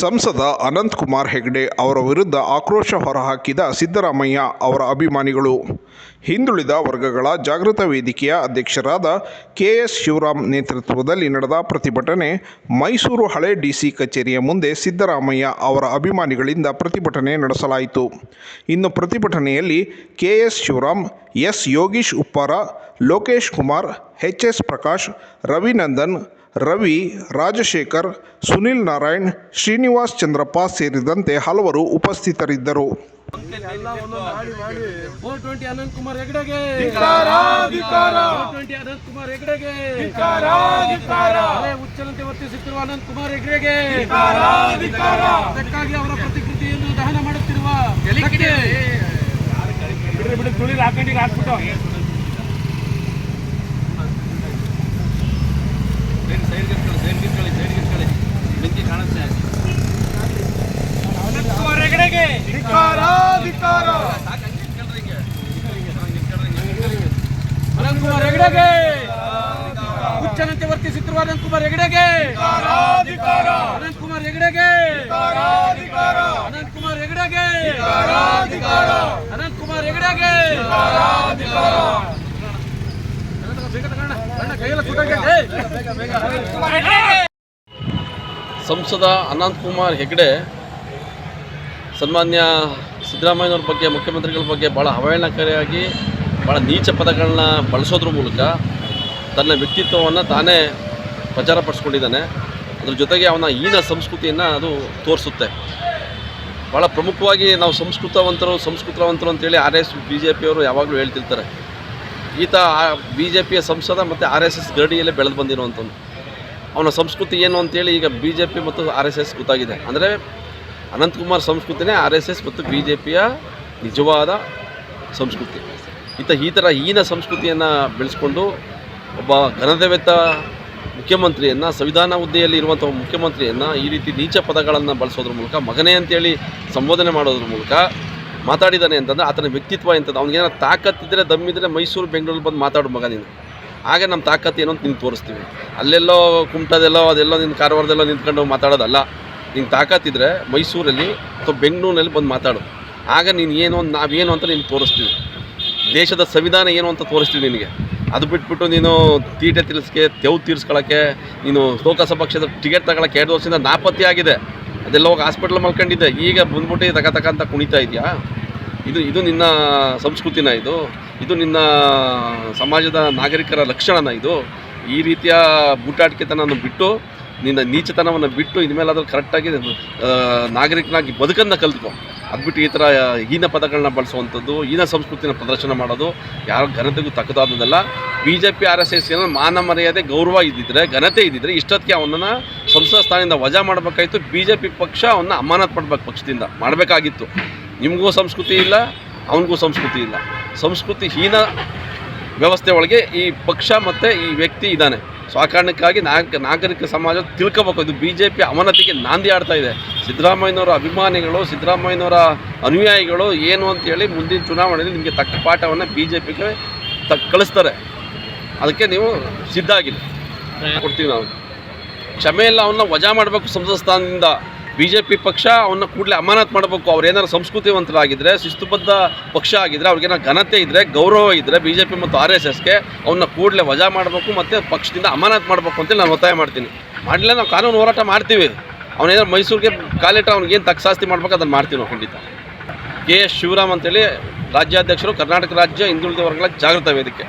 ಸಂಸದ ಅನಂತಕುಮಾರ್ ಹೆಗ್ಡೆ ಅವರ ವಿರುದ್ಧ ಆಕ್ರೋಶ ಹೊರಹಾಕಿದ ಸಿದ್ದರಾಮಯ್ಯ ಅವರ ಅಭಿಮಾನಿಗಳು. ಹಿಂದುಳಿದ ವರ್ಗಗಳ ಜಾಗೃತ ವೇದಿಕೆಯ ಅಧ್ಯಕ್ಷರಾದ ಕೆ ಎಸ್ ಶಿವರಾಮ್ ನೇತೃತ್ವದಲ್ಲಿ ನಡೆದ ಪ್ರತಿಭಟನೆ, ಮೈಸೂರು ಹಳೆ ಡಿಸಿ ಕಚೇರಿಯ ಮುಂದೆ ಸಿದ್ದರಾಮಯ್ಯ ಅವರ ಅಭಿಮಾನಿಗಳಿಂದ ಪ್ರತಿಭಟನೆ ನಡೆಸಲಾಯಿತು. ಇನ್ನು ಪ್ರತಿಭಟನೆಯಲ್ಲಿ K S Shivaram, S Yogish Uppara, Lokesh Kumar, H S Prakash, Ravinandan Ravi Rajashekar Sunil Narayan Srinivas Chandrappa ಸೇರಿದಂತೆ ಹಲವರು ಉಪಸ್ಥಿತರಿದ್ದರು. ಅನಂತ್ ಕುಮಾರ್ ಹೆಗಡೆಗೆ. ವರ್ತಿಸುತ್ತಿರುವ ಅನಂತ್ ಕುಮಾರ್! ಅದಕ್ಕಾಗಿ ಅವರ ಪ್ರತಿಕೃತಿಯನ್ನು ದಹನ ಮಾಡುತ್ತಿರುವ ಬಿಡಿ ತುಳಿದು ಹಾಕೊಂಡಿಗೆ ಹಾಕ್ಬಿಟ್ಟು ಧಿಕ್ಕಾರ! ಧಿಕ್ಕಾರ! ಅನಂತ್ ಕುಮಾರ್ ಹೆಗಡೆಗೆ ಹುಚ್ಚನಂತೆ ವರ್ತಿಸುತ್ತಿರುವ ಅನಂತ್ ಕುಮಾರ್ ಹೆಗಡೆಗೆ! ಅನಂತ್ ಕುಮಾರ್ ಹೆಗಡೆಗೆ! ಅನಂತ್ ಕುಮಾರ್ ಹೆಗಡೆಗೆ! ಅನಂತ್ ಕುಮಾರ್ ಹೆಗಡೆಗೆ ಸಂಸದ ಅನಂತ್ ಕುಮಾರ್ ಹೆಗಡೆ ಸನ್ಮಾನ್ಯ ಸಿದ್ದರಾಮಯ್ಯನವ್ರ ಬಗ್ಗೆ, ಮುಖ್ಯಮಂತ್ರಿಗಳ ಬಗ್ಗೆ ಭಾಳ ಅವಹೇಳನಕಾರಿಯಾಗಿ ಭಾಳ ನೀಚ ಪದಗಳನ್ನ ಬಳಸೋದ್ರ ಮೂಲಕ ತನ್ನ ವ್ಯಕ್ತಿತ್ವವನ್ನು ತಾನೇ ಪ್ರಚಾರಪಡಿಸ್ಕೊಂಡಿದ್ದಾನೆ. ಅದ್ರ ಜೊತೆಗೆ ಅವನ ಈನ ಸಂಸ್ಕೃತಿಯನ್ನು ಅದು ತೋರಿಸುತ್ತೆ. ಭಾಳ ಪ್ರಮುಖವಾಗಿ ನಾವು ಸಂಸ್ಕೃತವಂತರು ಸಂಸ್ಕೃತವಂತರು ಅಂತೇಳಿ ಆರ್ ಎಸ್, ಬಿ ಜೆ ಪಿಯವರು ಯಾವಾಗಲೂ ಹೇಳ್ತಿರ್ತಾರೆ. ಈತ ಬಿ ಜೆ ಪಿಯ ಸಂಸದ ಮತ್ತು ಆರ್ ಎಸ್ ಎಸ್ ಗಡಿಯಲ್ಲೇ ಬೆಳೆದು ಬಂದಿರುವಂಥವ್ನು. ಅವನ ಸಂಸ್ಕೃತಿ ಏನು ಅಂತೇಳಿ ಈಗ ಬಿ ಜೆ ಪಿ ಮತ್ತು ಆರ್ ಎಸ್ ಎಸ್ ಗೊತ್ತಾಗಿದೆ. ಅಂದರೆ ಅನಂತಕುಮಾರ್ ಸಂಸ್ಕೃತಿನೇ ಆರ್ ಎಸ್ ಎಸ್ ಮತ್ತು ಬಿ ಜೆ ಪಿಯ ನಿಜವಾದ ಸಂಸ್ಕೃತಿ. ಈತ ಈ ಥರ ಹೀನ ಸಂಸ್ಕೃತಿಯನ್ನು ಬೆಳೆಸ್ಕೊಂಡು ಒಬ್ಬ ಘನದೇವತ ಮುಖ್ಯಮಂತ್ರಿಯನ್ನು, ಸಂವಿಧಾನ ಹುದ್ದೆಯಲ್ಲಿ ಇರುವಂಥ ಮುಖ್ಯಮಂತ್ರಿಯನ್ನು ಈ ರೀತಿ ನೀಚ ಪದಗಳನ್ನು ಬಳಸೋದ್ರ ಮೂಲಕ, ಮಗನೇ ಅಂತೇಳಿ ಸಂಬೋಧನೆ ಮಾಡೋದ್ರ ಮೂಲಕ ಮಾತಾಡಿದ್ದಾನೆ ಅಂತಂದರೆ ಆತನ ವ್ಯಕ್ತಿತ್ವ ಎಂಥದ್ದು. ಅವ್ನಿಗೇನೋ ತಾಕತ್ತಿದ್ದರೆ ದಮ್ಮಿದ್ರೆ ಮೈಸೂರು, ಬೆಂಗಳೂರು ಬಂದು ಮಾತಾಡು ಮಗ ನೀನು. ಹಾಗೆ ನಮ್ಮ ತಾಕತ್ತು ಏನೋ ಅಂತ ನಿಂಗೆ ತೋರಿಸ್ತೀವಿ. ಅಲ್ಲೆಲ್ಲೋ ಕುಮಟದೆಲ್ಲೋ ಅದೆಲ್ಲೋ ನಿನ್ನ ಕಾರವಾರದೆಲ್ಲೋ ನಿಂತ್ಕೊಂಡು ಮಾತಾಡೋದಲ್ಲ. ನಿನ್ನ ತಾಕತ್ತಿದ್ರೆ ಮೈಸೂರಲ್ಲಿ ಅಥವಾ ಬೆಂಗಳೂರಿನಲ್ಲಿ ಬಂದು ಮಾತಾಡು. ಆಗ ನೀನು ಏನು ನಾವೇನು ಅಂತ ನಿನ್ಗೆ ತೋರಿಸ್ತೀವಿ. ದೇಶದ ಸಂವಿಧಾನ ಏನು ಅಂತ ತೋರಿಸ್ತೀವಿ ನಿನಗೆ. ಅದು ಬಿಟ್ಬಿಟ್ಟು ನೀನು ತೀಟೆ ತಿರ್ಸ್ಕೆ, ತೆವು ತೀರ್ಸ್ಕೊಳ್ಳೋಕ್ಕೆ ನೀನು ಲೋಕಸಭಾ ಪಕ್ಷದ ಟಿಕೆಟ್ ತಗೊಳಕ್ಕೆ ಎರಡು ವರ್ಷದಿಂದ ನಾಪತ್ತೆ ಆಗಿದೆ. ಅದೆಲ್ಲ ಹೋಗಿ ಹಾಸ್ಪಿಟ್ಲ್ ಮಲ್ಕೊಂಡಿದ್ದೆ. ಈಗ ಬಂದ್ಬಿಟ್ಟು ತಕ ತಕ ಅಂತ ಕುಣಿತಾ ಇದೆಯಾ? ಇದು ಇದು ನಿನ್ನ ಸಂಸ್ಕೃತಿನ ಇದು. ಇದು ನಿನ್ನ ಸಮಾಜದ ನಾಗರಿಕರ ಲಕ್ಷಣನ ಇದು. ಈ ರೀತಿಯ ಬೂಟಾಟಿಕೆತನವನ್ನು ಬಿಟ್ಟು, ನಿನ್ನ ನೀಚತನವನ್ನು ಬಿಟ್ಟು ಇನ್ಮೇಲಾದರೂ ಕರೆಕ್ಟಾಗಿ ನಾಗರಿಕನಾಗಿ ಬದುಕನ್ನು ಕಲ್ತ್ಕೊ. ಅದು ಬಿಟ್ಟು ಈ ಥರ ಹೀನ ಪದಗಳನ್ನ ಬಳಸುವಂಥದ್ದು, ಹೀನ ಸಂಸ್ಕೃತಿನ ಪ್ರದರ್ಶನ ಮಾಡೋದು ಯಾರ ಘನತೆಗೂ ತಕ್ಕದಾದದಲ್ಲ B J P R S S ಏನೋ ಮಾನ ಮರ್ಯಾದೆ, ಗೌರವ ಇದ್ದಿದ್ರೆ, ಘನತೆ ಇದ್ದಿದ್ರೆ ಇಷ್ಟೊತ್ತಿಗೆ ಅವನನ್ನು ಸಂಸದ ಸ್ಥಾನದಿಂದ ವಜಾ ಮಾಡಬೇಕಾಯಿತು. ಬಿ ಜೆ ಪಿ ಪಕ್ಷ ಅವನ್ನ ಅಮಾನತ್ ಮಾಡಬೇಕು ಪಕ್ಷದಿಂದ. ಮಾಡಬೇಕಾಗಿತ್ತು. ನಿಮಗೂ ಸಂಸ್ಕೃತಿ ಇಲ್ಲ, ಅವನಿಗೂ ಸಂಸ್ಕೃತಿ ಇಲ್ಲ. ಸಂಸ್ಕೃತಿ ಹೀನ ವ್ಯವಸ್ಥೆ ಒಳಗೆ ಈ ಪಕ್ಷ ಮತ್ತು ಈ ವ್ಯಕ್ತಿ ಇದ್ದಾನೆ. ಸೊ ನಾಗ, ನಾಗರಿಕ ಸಮಾಜ ತಿಳ್ಕೋಬೇಕು. ಇದು ಬಿ ಜೆ ಪಿ ಅವನತಿಗೆ ನಾಂದಿ ಆಡ್ತಾ ಇದೆ. ಸಿದ್ದರಾಮಯ್ಯನವರ ಅಭಿಮಾನಿಗಳು, ಸಿದ್ದರಾಮಯ್ಯನವರ ಅನುಯಾಯಿಗಳು ಏನು ಅಂತೇಳಿ ಮುಂದಿನ ಚುನಾವಣೆಯಲ್ಲಿ ನಿಮಗೆ ತಕ್ಕ ಪಾಠವನ್ನು ಬಿ ಜೆ ಪಿಗೆ ತ, ಕಳಿಸ್ತಾರೆ. ಅದಕ್ಕೆ ನೀವು ಸಿದ್ಧ ಆಗಿಲ್ಲ ಕೊಡ್ತೀವಿ ನಾವು. ಕ್ಷಮೆ ಇಲ್ಲ ಅವನ್ನ ವಜಾ ಮಾಡಬೇಕು ಸಂಸದ ಸ್ಥಾನದಿಂದ. ಬಿ ಜೆ ಪಿ ಪಕ್ಷ ಅವನ್ನ ಕೂಡಲೇ ಅಮಾನತ್ ಮಾಡಬೇಕು. ಅವ್ರು ಏನಾರು ಸಂಸ್ಕೃತಿವಂತರಾಗಿದ್ದರೆ ಶಿಸ್ತುಬದ್ಧ ಪಕ್ಷ ಆಗಿದ್ದರೆ ಅವ್ರಿಗೇನಾರು ಘನತೆ ಇದ್ದರೆ ಗೌರವ ಇದ್ದರೆ ಬಿ ಜೆ ಪಿ ಮತ್ತು ಆರ್ ಎಸ್ ಎಸ್ಗೆ ಅವನ್ನ ಕೂಡಲೇ ವಜಾ ಮಾಡಬೇಕು ಮತ್ತು ಪಕ್ಷದಿಂದ ಅಮಾನತ್ ಮಾಡಬೇಕು ಅಂತೇಳಿ ನಾನು ಒತ್ತಾಯ ಮಾಡ್ತೀನಿ. ಮಾಡಲಿಲ್ಲ ನಾವು ಕಾನೂನು ಹೋರಾಟ ಮಾಡ್ತೀವಿ. ಅವನೇನಾರು ಮೈಸೂರಿಗೆ ಕಾಲಿಟ್ಟ ಅವ್ನಿಗೇನು ಏನು ತಕ್ಕಸಾಸ್ತಿ ಮಾಡ್ಬೇಕು ಅದನ್ನು ಮಾಡ್ತೀವಿ ನಾವು ಖಂಡಿತ. ಕೆ ಎಸ್ ಶಿವರಾಮ್ ಅಂತೇಳಿ ರಾಜ್ಯಾಧ್ಯಕ್ಷರು ಕರ್ನಾಟಕ ರಾಜ್ಯ ಹಿಂದುಳಿದ ವರ್ಗಗಳ ಜಾಗೃತ ವೇದಿಕೆ.